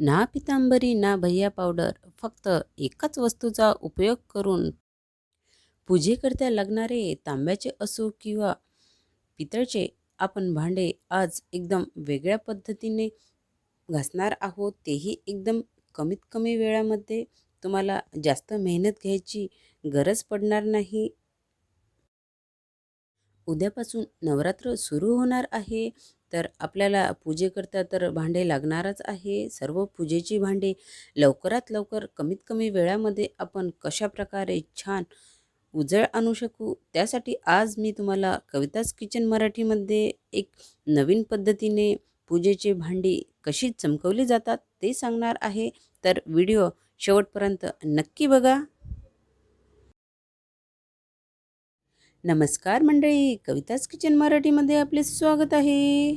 ना पितांबरी ना भैया पावडर फक्त एकाच वस्तूचा उपयोग करून पूजेकरता लागणारे तांब्याचे असो किंवा पितळचे आपण भांडे आज एकदम वेगळ्या पद्धतीने घासणार आहोत तेही एकदम कमीत कमी वेळामध्ये तुम्हाला जास्त मेहनत घ्यायची गरज पडणार नाही. उद्यापासून नवरात्र सुरू होणार आहे. तर आपल्याला पूजेकरता तर भांडे लागणारच आहे. सर्व पूजेची भांडे लवकरात लवकर कमीत कमी वेळामध्ये आपण कशा प्रकारे छान उजळ आणू शकू? त्यासाठी आज मी तुम्हाला कविताच किचन मराठीमध्ये एक नवीन पद्धतीने पूजेची भांडी कशी चमकवली जातात ते सांगणार आहे. तर व्हिडिओ शेवटपर्यंत नक्की बघा. नमस्कार मंडळी कविताच किचन मराठीमध्ये आपले स्वागत आहे.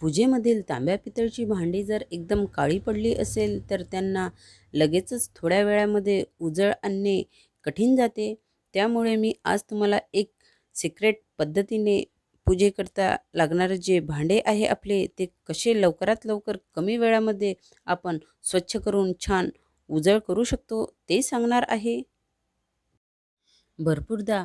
पूजेमधील तांब्या पितळची भांडी जर एकदम काळी पडली असेल तर त्यांना लगेचच थोड्या वेळामध्ये उजळ आणणे कठीण जाते. त्यामुळे मी आज तुम्हाला एक सिक्रेट पद्धतीने पूजेकरता लागणारं जे भांडे आहे आपले ते कसे लवकरात लवकर कमी वेळामध्ये आपण स्वच्छ करून छान उजळ करू शकतो ते सांगणार आहे. भरपूरदा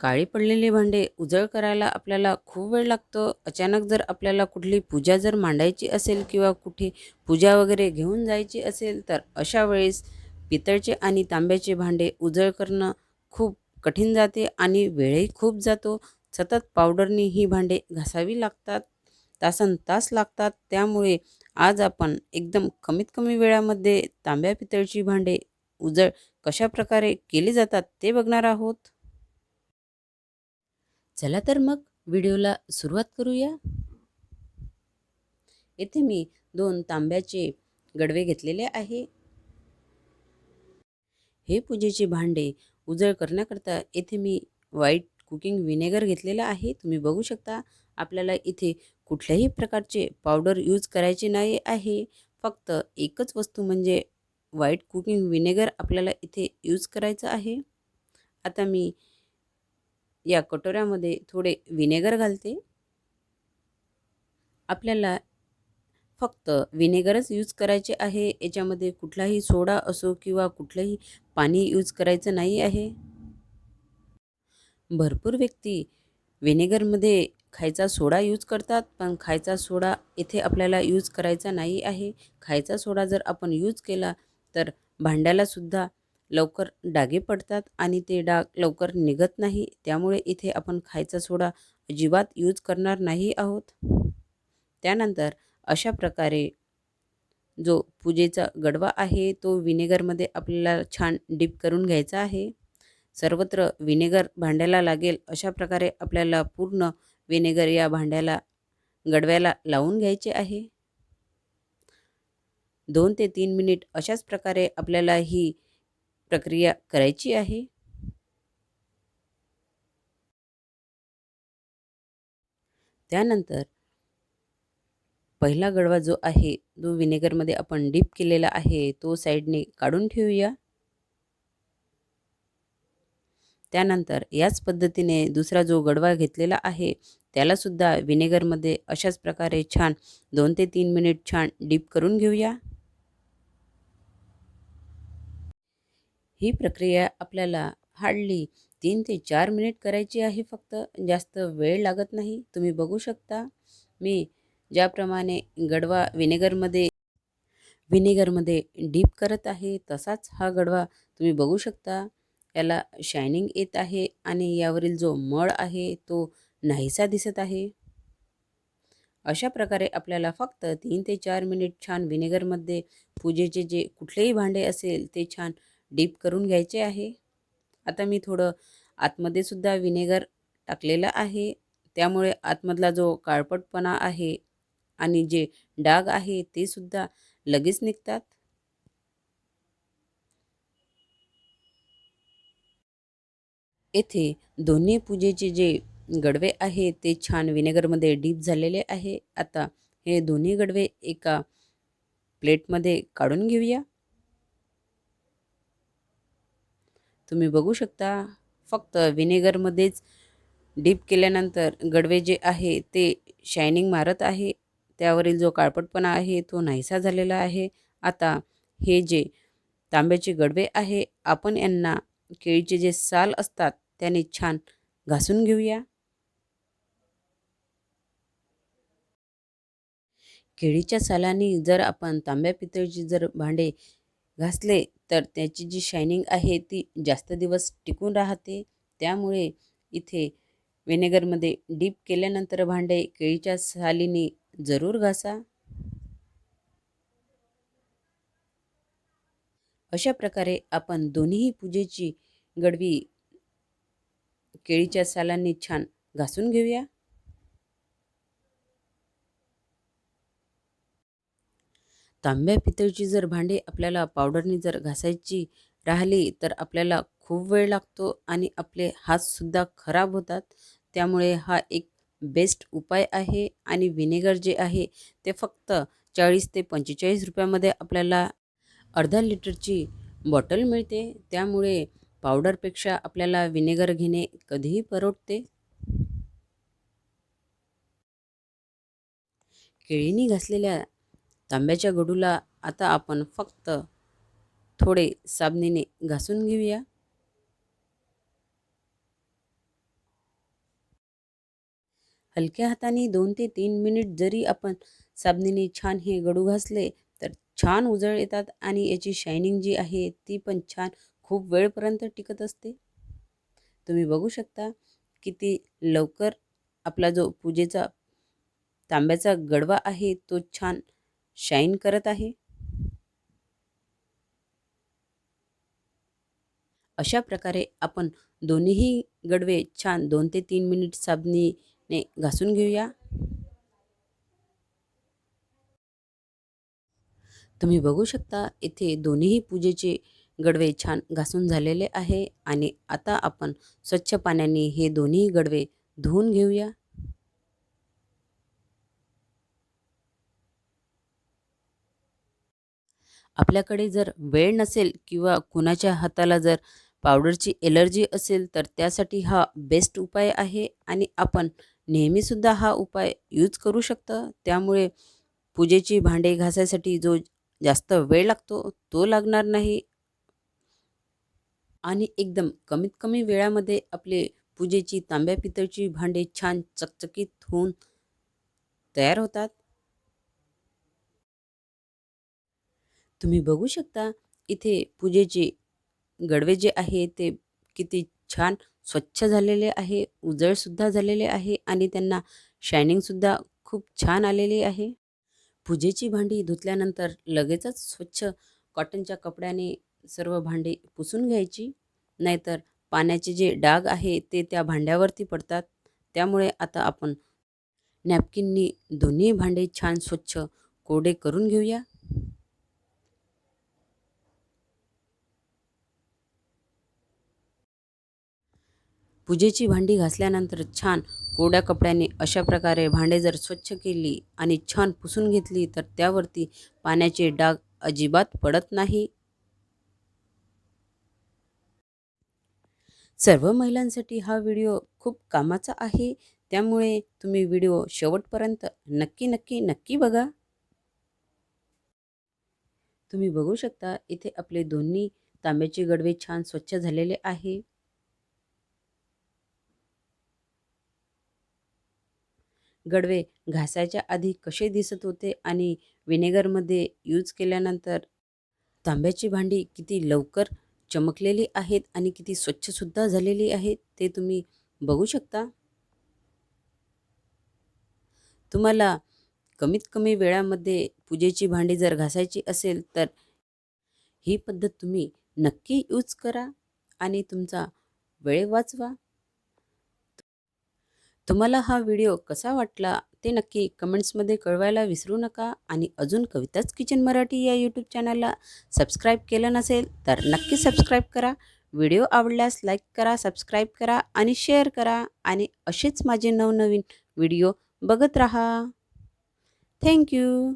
काळी पडलेली भांडे उजळ करायला आपल्याला खूप वेळ लागतो. अचानक जर आपल्याला कुठली पूजा जर मांडायची असेल किंवा कुठे पूजा वगैरे घेऊन जायची असेल तर अशा वेळेस पितळचे आणि तांब्याचे भांडे उजळ करणं खूप कठीण जाते आणि वेळही खूप जातो. सतत पावडरनी ही भांडे घासावी लागतात तासन तास लागतात त्यामुळे आज आपण एकदम कमीत कमी वेळामध्ये तांब्या पितळची भांडे उजळ कशा प्रकारे केली जातात ते बघणार आहोत. चला तर मग व्हिडिओला सुरुवात करूया. येथे मी दोन तांब्याचे गडवे घेतलेले आहे. हे पूजेचे भांडे उजळ करण्याकरता येथे मी व्हाईट कुकिंग व्हिनेगर घेतलेलं आहे. तुम्ही बघू शकता आपल्याला इथे कुठल्याही प्रकारचे पावडर यूज करायचे नाही आहे. फक्त एकच वस्तू म्हणजे व्हाईट कुकिंग विनेगर आपल्याला इथे यूज करायचं आहे. आता मी या कटोऱ्यामध्ये थोडे विनेगर घालते. आपल्याला फक्त विनेगरच यूज करायचे आहे. याच्यामध्ये कुठलाही सोडा असो किंवा कुठलंही पाणी यूज करायचं नाही आहे. भरपूर व्यक्ती विनेगरमध्ये खायचा सोडा यूज करतात पण खायचा सोडा इथे आपल्याला यूज करायचा नाही आहे. खायचा सोडा जर आपण यूज केला तर भांड्यालासुद्धा लवकर डागे पडतात आणि ते डाग लवकर निघत नाही. त्यामुळे इथे आपण खायचा सोडा अजिबात यूज करणार नाही आहोत. त्यानंतर अशा प्रकारे जो पूजेचा गडवा आहे तो विनेगरमध्ये आपल्याला छान डीप करून घ्यायचा आहे. सर्वत्र विनेगर भांड्याला लागेल अशा प्रकारे आपल्याला पूर्ण विनेगर या भांड्याला गडव्याला लावून घ्यायचे आहे. दोन ते तीन मिनिट अशाच प्रकारे आपल्याला ही प्रक्रिया करायची आहे. त्यानंतर पहिला गडवा जो आहे जो विनेगरमध्ये आपण डीप केलेला आहे तो साईडने काढून ठेवूया. त्यानंतर याच पद्धतीने दुसरा जो गडवा घेतलेला आहे त्यालासुद्धा विनेगरमध्ये अशाच प्रकारे छान दोन ते तीन मिनिट छान डीप करून घेऊया. ही प्रक्रिया आपल्याला हार्डली तीन ते चार मिनिट करायची आहे फक्त जास्त वेळ लागत नाही. तुम्ही बघू शकता मी ज्याप्रमाणे गडवा विनेगरमध्ये विनेगरमध्ये डीप करत आहे तसाच हा गडवा तुम्ही बघू शकता. याला शायनिंग येत आहे आणि यावरील जो मळ आहे तो नाहीसा दिसत आहे. अशा प्रकारे आपल्याला फक्त तीन ते चार मिनिट छान विनेगरमध्ये पूजेचे जे कुठलेही भांडे असेल ते छान डीप करून घ्यायचे आहे. आता मी थोडं आतमध्ये सुद्धा विनेगर टाकलेलं आहे. त्यामुळे आतमधला जो काळपटपणा आहे आणि जे डाग आहे ते सुद्धा लगेच निघतात. येथे दोन्ही पूजेचे जे गडवे आहे ते छान विनेगरमध्ये डीप झालेले आहे. आता हे दोन्ही गडवे एका प्लेटमध्ये काढून घेऊया. तुम्ही बघू शकता फक्त विनेगरमध्येच डीप केल्यानंतर गडवे जे आहे ते शायनिंग मारत आहे. त्यावरील जो काळपटपणा आहे तो नाहीसा झालेला आहे. आता हे जे तांब्याचे गडवे आहे आपण यांना केळीचे जे साल असतात त्याने छान घासून घेऊया. केळीच्या सालानी जर आपण तांब्या पितळची जर भांडे घासले तर त्याची जी शायनिंग आहे ती जास्त दिवस टिकून राहते. त्यामुळे इथे व्हिनेगरमध्ये डीप केल्यानंतर भांडे केळीच्या सालीने जरूर घासा. अशा प्रकारे आपण दोन्ही पूजेची गडवी केळीच्या सालांनी छान घासून घेऊया. तांब्या पितळची जर भांडी आपल्याला पावडरनी जर घासायची राहिली तर आपल्याला खूप वेळ लागतो आणि आपले हातसुद्धा खराब होतात. त्यामुळे हा एक बेस्ट उपाय आहे आणि व्हिनेगर जे आहे ते फक्त चाळीस ते पंचेचाळीस रुपयामध्ये आपल्याला अर्धा लिटरची बॉटल मिळते. त्यामुळे पावडरपेक्षा आपल्याला विनेगर घेणे कधीही परवडते. केळीनी घासलेल्या तांब्याच्या गडूला आता आपण फक्त थोडे साबणीने घासून घेऊया. हलक्या हाताने दोन ते तीन मिनिट जरी आपण साबणीने छान हे गडू घासले तर छान उजळ येतात आणि याची शायनिंग जी आहे ती पण छान खूप वेळपर्यंत टिकत असते. तुम्ही बघू शकता किती लवकर आपला जो पूजेचा तांब्याचा गडवा आहे तो छान शाईन करत आहे. अशा प्रकारे आपण दोन्हीही गडवे छान दोन ते तीन मिनिट साबणीने घासून घेऊया. तुम्ही बघू शकता इथे दोन्हीही पूजेचे गडवे छान घासून झालेले आहे आणि आता आपण स्वच्छ पाण्याने हे दोन्ही गडवे धुवून घेऊया. आपल्याकडे जर वेळ नसेल किंवा कुणाच्या हाताला जर पावडरची एलर्जी असेल तर त्यासाठी हा बेस्ट उपाय आहे आणि आपण नेहमीसुद्धा हा उपाय यूज करू शकता. त्यामुळे पूजेची भांडे घासायसाठी जो जास्त वेळ लागतो तो लागणार नाही. आणि एकदम कमीत कमी वेळामध्ये आपले पूजेची तांब्या पितळची भांडे छान चकचकीत होऊन तयार होतात. तुम्ही बघू शकता इथे पूजेचे गडवे जे आहे ते किती छान स्वच्छ झालेले आहे उजळसुद्धा झालेले आहे आणि त्यांना शायनिंगसुद्धा खूप छान आलेली आहे. पूजेची भांडी धुतल्यानंतर लगेचच स्वच्छ कॉटनच्या कपड्याने सर्व भांडी पुसून घ्यायची. नाहीतर पाण्याचे जे डाग आहे ते त्या भांड्यावरती पडतात. त्यामुळे आता आपण नॅपकिननी दोन्ही भांडे छान स्वच्छ कोरडे करून घेऊया. पूजेची भांडी घासल्यानंतर छान कोरड्या कपड्याने अशा प्रकारे भांडे जर स्वच्छ केली आणि छान पुसून घेतली तर त्यावरती पाण्याचे डाग अजिबात पडत नाही. सर्व महिलांसाठी हा व्हिडिओ खूप कामाचा आहे. त्यामुळे तुम्ही व्हिडिओ शेवटपर्यंत नक्की नक्की नक्की बघा. तुम्ही बघू शकता इथे आपले दोन्ही तांब्याचे गडवे छान स्वच्छ झालेले आहे. गडवे घासायच्या आधी कसे दिसत होते आणि विनेगरमध्ये यूज केल्यानंतर तांब्याची भांडी किती लवकर चमकलेली आहेत आणि किती स्वच्छसुद्धा झालेली आहेत ते तुम्ही बघू शकता. तुम्हाला कमीत कमी वेळामध्ये पूजेची भांडी जर घासायची असेल तर ही पद्धत तुम्ही नक्की यूज करा आणि तुमचा वेळ वाचवा. तुम्हाला हा व्हिडिओ कसा वाटला ते नक्की कमेंट्समध्ये कळवायला विसरू नका आणि अजून कविताच किचन मराठी या यूट्यूब चॅनलला सबस्क्राईब केलं नसेल तर नक्की सबस्क्राईब करा. व्हिडिओ आवडल्यास लाईक करा सबस्क्राईब करा आणि शेअर करा आणि असेच माझे नवनवीन व्हिडिओ बघत राहा. थँक्यू